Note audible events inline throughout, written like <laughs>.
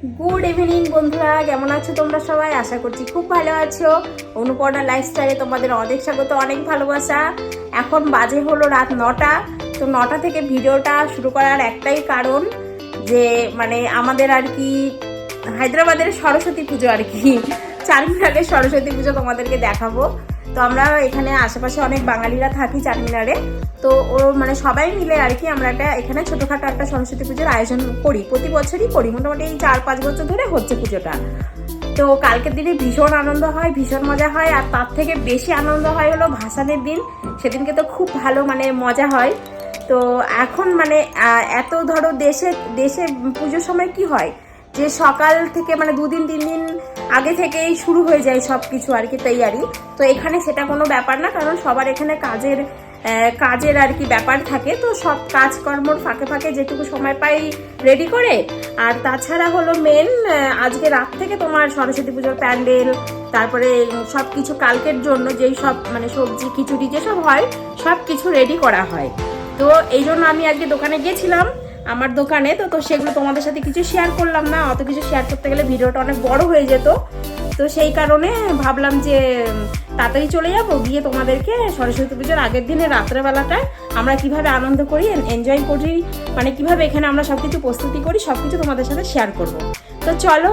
Good evening বন্ধুরা। কেমন আছো তোমরা সবাই? আশা করছি খুব ভালো আছো। অনুপর্ণা লাইফস্টাইলে তোমাদের অনেক স্বাগত, অনেক ভালোবাসা। এখন বাজে হলো রাত নটা। তো নটা থেকে ভিডিওটা শুরু করার একটাই কারণ যে মানে আমাদের আর কি হায়দ্রাবাদের সরস্বতী পুজো আর কি। চারমিনারের সরস্বতী পুজো তোমাদেরকে দেখাবো। তো আমরা এখানে আশেপাশে অনেক বাঙালিরা থাকি চারমিনারে তো ও মানে সবাই মিলে আর কি আমরা একটা এখানে ছোটোখাটো একটা সরস্বতী পুজোর আয়োজন করি। প্রতি বছরই করি। মোটামুটি এই চার পাঁচ বছর ধরে হচ্ছে পুজোটা। তো কালকের দিনে ভীষণ আনন্দ হয়, ভীষণ মজা হয়। আর তার থেকে বেশি আনন্দ হয় হলো ভাসানের দিন। সেদিনকে তো খুব ভালো মানে মজা হয়। তো এখন মানে এত ধরো দেশে দেশে পুজোর সময় কি হয়? যে সকাল থেকে মানে দুদিন তিন দিন আগে থেকেই শুরু হয়ে যায় সব কিছু আর কি তৈয়ারি। তো এখানে সেটা কোনো ব্যাপার না, কারণ সবার এখানে কাজের কাজের আর কি ব্যাপার থাকে। তো সব কাজকর্মর ফাঁকে ফাঁকে যেটুকু সময় পাই রেডি করে। আর তাছাড়া হলো মেন আজকে রাত থেকে তোমার সরস্বতী পুজোর প্যান্ডেল, তারপরে সব কিছু কালকের জন্য যেই সব মানে সবজি, খিচুড়ি যেসব হয় সব কিছু রেডি করা হয়। তো এই জন্য আমি আজকে দোকানে গেছিলাম আমার দোকানে, তো তো সেগুলো তোমাদের সাথে কিছু শেয়ার করলাম না, অত কিছু শেয়ার করতে গেলে ভিডিওটা অনেক বড় হয়ে যেত। তো সেই কারণে ভাবলাম যে, তাড়াতাড়ি চলে যাব, গিয়ে তোমাদেরকে সরস্বতী পুজোর আগের দিনে রাত্রেবেলাটায় আমরা কীভাবে আনন্দ করি এনজয় করি মানে কীভাবে এখানে আমরা সব কিছু প্রস্তুতি করি সব কিছু তোমাদের সাথে শেয়ার করব। তো চলো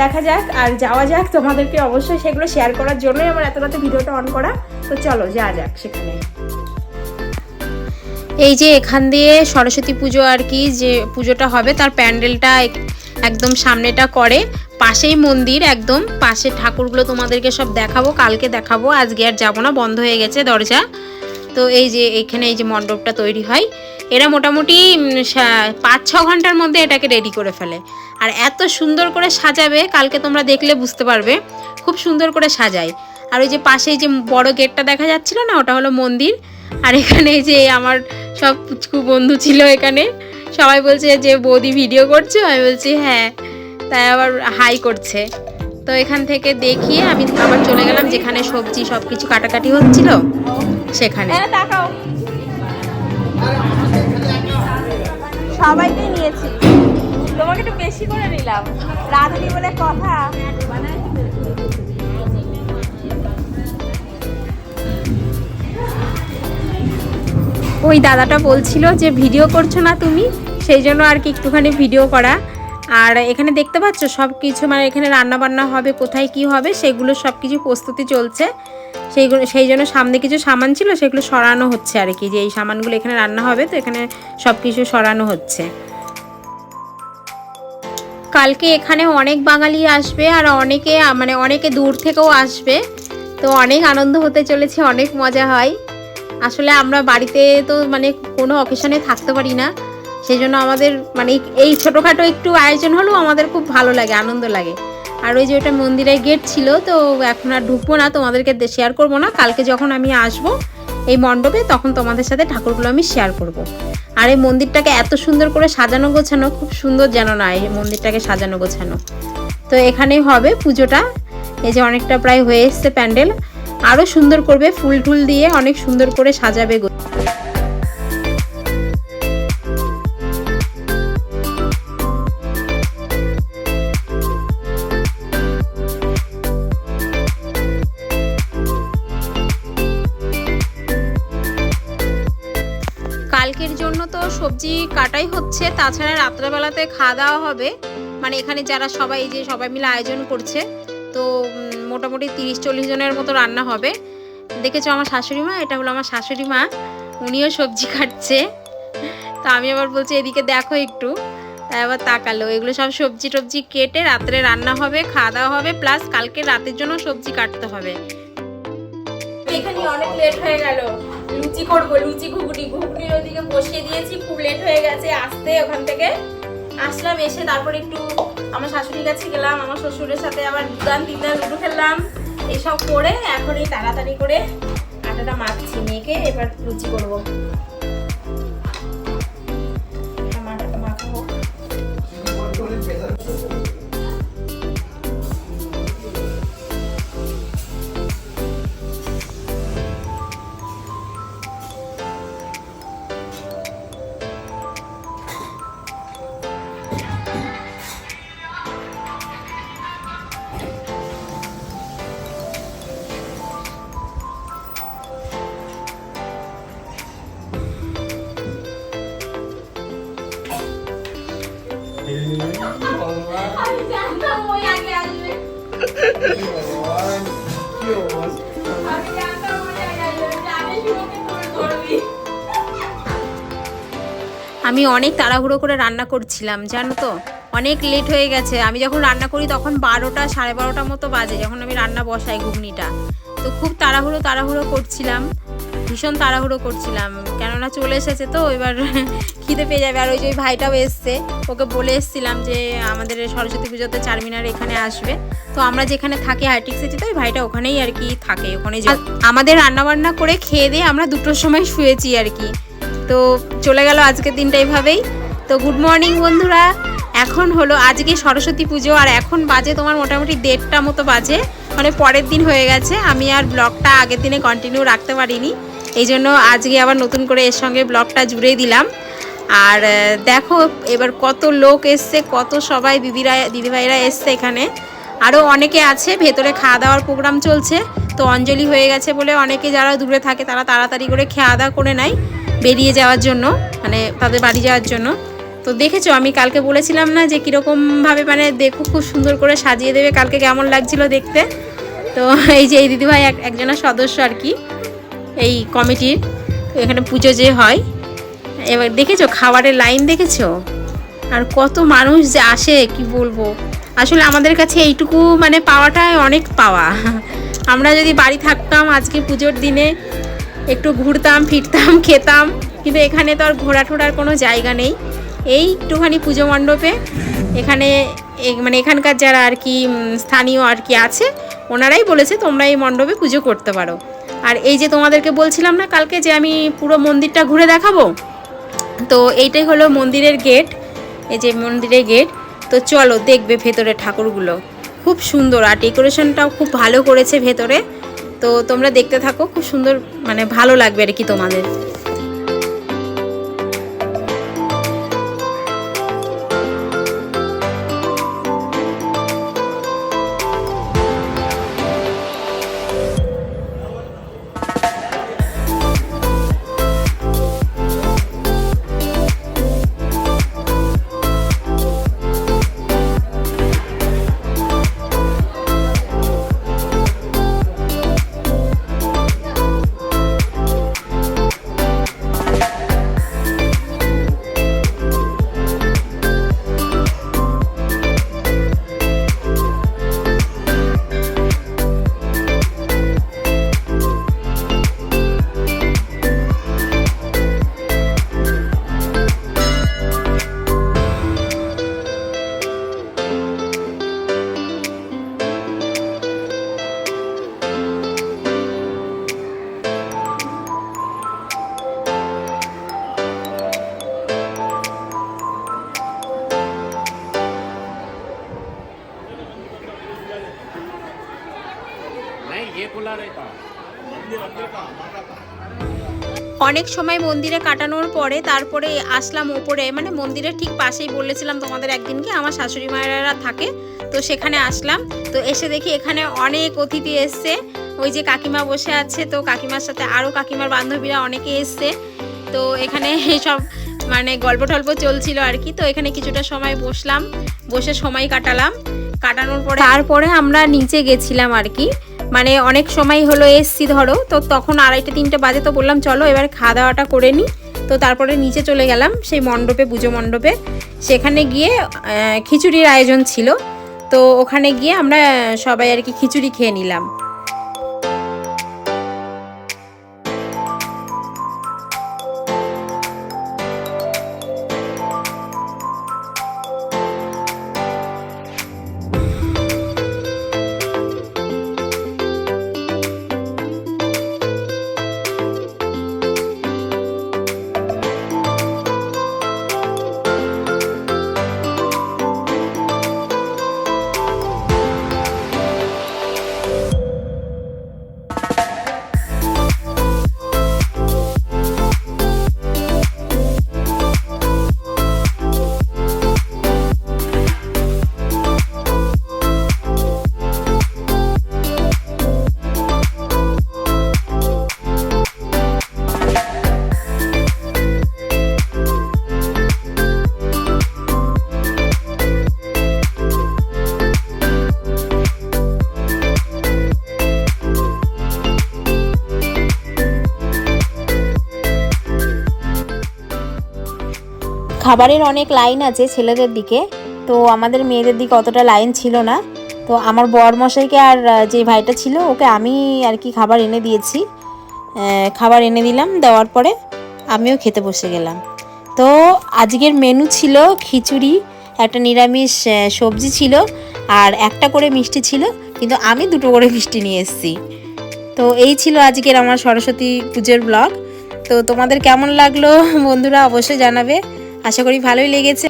দেখা যাক, আর যাওয়া যাক তোমাদেরকে অবশ্যই সেগুলো শেয়ার করার জন্যই আমার এত রাতে ভিডিওটা অন করা। তো চলো, যাওয়া যাক সেখানে। এই যে এখান দিয়ে সরস্বতী পুজো আর কি যে পুজোটা হবে, তার প্যান্ডেলটা একদম সামনেটা করে। পাশেই মন্দির একদম, পাশে ঠাকুরগুলো তোমাদেরকে সব দেখাবো, কালকে দেখাবো, আজকে আর যাব না, বন্ধ হয়ে গেছে দরজা। তো এই যে এখানে এই যে মণ্ডপটা তৈরি হয়, এরা মোটামুটি পাঁচ, ছ ঘণ্টার মধ্যে এটাকে রেডি করে ফেলে। আর এত সুন্দর করে সাজাবে, কালকে তোমরা দেখলে বুঝতে পারবে, খুব সুন্দর করে সাজায়। আর ওই যে পাশেই যে বড় গেটটা দেখা যাচ্ছিল না, ওটা হলো মন্দির। আর এখানে যে আমার সব পুচকু বন্ধু ছিল এখানে, সবাই বলছে যে, বৌদি ভিডিও করছ? আমি বলছি হ্যাঁ। তাই আবার হাই করছে। তো এখান থেকে দেখিয়ে আমি আবার চলে গেলাম যেখানে সবজি সব কিছু কাটাকাটি হচ্ছিল, সেখানে। হ্যাঁ সবাইকে নিয়েছি। তোমাকে একটু বেশি করে নিলাম। রাধুনি বলে কথা। ওই দাদাটা বলছিল যে ভিডিও করছ না তুমি, সেই জন্য আর কি একটুখানি ভিডিও করা। আর এখানে দেখতে পাচ্ছ সব কিছু মানে এখানে রান্না বান্না হবে, কোথায় কি হবে, সেগুলো সব কিছু প্রস্তুতি চলছে। সেইগুলো, সেই জন্য সামনে কিছু সামান ছিল, সেগুলো সরানো হচ্ছে আর কি, যে এই সামানগুলো এখানে রান্না হবে, তো এখানে সব কিছু সরানো হচ্ছে। কালকে এখানে অনেক বাঙালি আসবে আর অনেকে মানে অনেকে দূর থেকেও আসবে, তো অনেক আনন্দ হতে চলেছে, অনেক মজা হয়। আসলে আমরা বাড়িতে তো মানে কোনো অকেশনে থাকতে পারি না। সেই জন্য আমাদের মানে এই ছোটোখাটো একটু আয়োজন হলেও আমাদের খুব ভালো লাগে, আনন্দ লাগে। আর ওই যে ওটা মন্দিরের গেট ছিল, তো এখন আর ঢুকবো না, তোমাদেরকে শেয়ার করব না। কালকে যখন আমি আসব এই মণ্ডপে, তখন তোমাদের সাথে ঠাকুরগুলো আমি শেয়ার করব। আর এই মন্দিরটাকে এত সুন্দর করে সাজানো গোছানো, খুব সুন্দর যেন না এই মন্দিরটাকে সাজানো গোছানো। তো এখানেই হবে পুজোটা। এই যে অনেকটা প্রায় হয়ে এসছে প্যান্ডেল। আরও সুন্দর করবে, ফুল টুল দিয়ে অনেক সুন্দর করে সাজাবে গো- কালকের জন্য তো সবজি কাটাই হচ্ছে, তাছাড়া রাত্রেবেলাতে খাওয়া দাওয়া হবে। মানে এখানে যারা সবাই যে সবাই মিলে আয়োজন করছে, তো মোটামুটি তিরিশ চল্লিশ জনের মতো রান্না হবে। দেখেছ আমার শাশুড়ি মা? এটা হলো আমার শাশুড়ি মা। উনিও সবজি কাটছে। তো আমি আবার বলছি, এদিকে দেখো একটু। তাই আবার তাকালো। এগুলো সব সবজি টবজি কেটে রাত্রে রান্না হবে, খাওয়া দাওয়া হবে, প্লাস কালকে রাতের জন্য সবজি কাটতে হবে। এখানে অনেক লেট হয়ে গেল। লুচি করব, লুচি ঘুগনি। ঘুগনি ওইদিকে বসিয়ে দিয়েছি, খুব লেট হয়ে গেছে। আসতে ওখান থেকে আসলাম, এসে তারপর একটু আমার শাশুড়ির কাছে গেলাম, আমার শ্বশুরের সাথে আবার দুদান তিনদান লুডু খেললাম। এসব করে এখন এই তাড়াতাড়ি করে আটাটা মাখছি, মেখে এবার লুচি করব। আমার আটাটা আমি অনেক তাড়াহুড়ো করে রান্না করছিলাম, জানো তো? অনেক লেট হয়ে গেছে। আমি যখন রান্না করি তখন বারোটা, সাড়ে বারোটা মতো বাজে, যখন আমি রান্না বসাই ঘুগনিটা। তো খুব তাড়াহুড়ো তাড়াহুড়ো করছিলাম। ভীষণ তাড়াহুড়ো করছিলাম। কেননা চলে এসেছে তো, এবার <laughs> খিদে পেয়ে যাবে। আর ওই যে ভাইটাও এসছে, ওকে বলে এসছিলাম যে আমাদের সরস্বতী পুজোতে চারমিনার এখানে আসবে। তো আমরা যেখানে থাকি, হাইটিক সিটিতে, ওই ভাইটা ওখানেই আর কি থাকে, ওখানে আমাদের রান্নাবান্না করে খেয়ে দিয়ে আমরা দুটোর সময় শুয়েছি আর কি। তো চলে গেল আজকের দিনটা এইভাবেই তো গুড মর্নিং বন্ধুরা, এখন হলো আজকে সরস্বতী পুজো, আর এখন বাজে তোমার মোটামুটি দেড়টা মতো বাজে। মানে পরের দিন হয়ে গেছে, আমি আর ব্লগটা আগের দিনে কন্টিনিউ রাখতে পারিনি। এই জন্য আজকে আবার নতুন করে এর সঙ্গে ব্লগটা জুড়ে দিলাম। আর দেখো, এবার কত লোক এসছে, কত সবাই দিদিরা, দিদিভাইরা এসছে এখানে। আরও অনেকে আছে, ভেতরে খাওয়া দাওয়ার প্রোগ্রাম চলছে। তো অঞ্জলি হয়ে গেছে বলে অনেকে যারা দূরে থাকে, তারা তাড়াতাড়ি করে খাওয়া দাওয়া করে নেয় বেরিয়ে যাওয়ার জন্য মানে তাদের বাড়ি যাওয়ার জন্য। তো দেখেছ, আমি কালকে বলেছিলাম না যে কীরকমভাবে মানে দেখো, খুব সুন্দর করে সাজিয়ে দেবে, কালকে কেমন লাগছিল দেখতে। তো এই যে এই দিদিভাই এক, একজনের সদস্য আর কি। এই কমিটির, এখানে পুজো যে হয়। এবার দেখেছ, খাবারের লাইন দেখেছ? আর কত মানুষ যে আসে, কি বলব? আসলে আমাদের কাছে এইটুকু মানে পাওয়াটাই অনেক পাওয়া। <laughs> আমরা যদি বাড়ি থাকতাম, আজকে পুজোর দিনে একটু ঘুরতাম, ফিরতাম, খেতাম, কিন্তু এখানে তো আর ঘোরা টোরার কোনো জায়গা নেই। এই একটুখানি পুজো মণ্ডপে এখানে মানে এখানকার যারা আর কি স্থানীয় আর কি আছে, ওনারাই বলেছে তোমরা এই মণ্ডপে পুজো করতে পারো। আর এই যে তোমাদেরকে বলছিলাম না কালকে যে আমি পুরো মন্দিরটা ঘুরে দেখাবো, তো এইটাই হলো মন্দিরের গেট এই যে মন্দিরের গেট তো চলো দেখবে ভেতরে ঠাকুরগুলো। খুব সুন্দর আর ডেকোরেশনটাও খুব ভালো করেছে ভেতরে, তো তোমরা দেখতে থাকো, খুব সুন্দর মানে ভালো লাগবে আর কি তোমাদের। অনেক সময় মন্দিরে কাটানোর পরে তারপরে আসলাম ওপরে মানে মন্দিরের ঠিক পাশেই বলেছিলাম তোমাদের একদিনকে আমার শাশুড়ি মায়েরা থাকে, তো সেখানে আসলাম। তো এসে দেখি এখানে অনেক অতিথি এসছে, ওই যে কাকিমা বসে আছে, তো কাকিমার সাথে আরও কাকিমার বান্ধবীরা অনেকে এসছে। তো এখানে সব মানে গল্প টল্প চলছিল আর কি, তো এখানে কিছুটা সময় বসলাম, বসে সময় কাটালাম, কাটানোর পরে তারপরে আমরা নিচে গেছিলাম আর কি। মানে অনেক সময় হলো এসছি, ধরো। তো তখন আড়াইটা, তিনটে বাজে তো বললাম, চলো এবার খাওয়া দাওয়াটা করে নিই তো তারপরে নিচে চলে গেলাম, সেই মণ্ডপে, পুজো মণ্ডপে। সেখানে গিয়ে খিচুড়ির আয়োজন ছিল। তো ওখানে গিয়ে আমরা সবাই আর কি খিচুড়ি খেয়ে নিলাম। খাবারের অনেক লাইন আছে ছেলেদের দিকে, তো আমাদের মেয়েদের দিকে অতটা লাইন ছিল না। তো আমার বর মশাইকে আর যে ভাইটা ছিল, ওকে আমি আর কি খাবার এনে দিয়েছি। খাবার এনে দিলাম, দেওয়ার পরে আমিও খেতে বসে গেলাম। তো আজকের মেনু ছিল খিচুড়ি, একটা নিরামিষ সবজি ছিল আর একটা করে মিষ্টি ছিল, কিন্তু আমি দুটো করে মিষ্টি নিয়ে এসেছি। তো এই ছিল আজকের আমার সরস্বতী পুজোর ব্লগ তো তোমাদের কেমন লাগল বন্ধুরা অবশ্যই জানাবে। আশা করি ভালোই লেগেছে।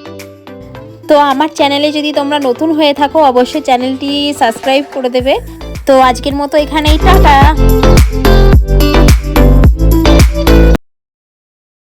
তো আমার চ্যানেলে যদি তোমরা নতুন হয়ে থাকো, অবশ্যই চ্যানেলটি সাবস্ক্রাইব করে দেবে। তো আজকের মতো এখানেই, টাটা!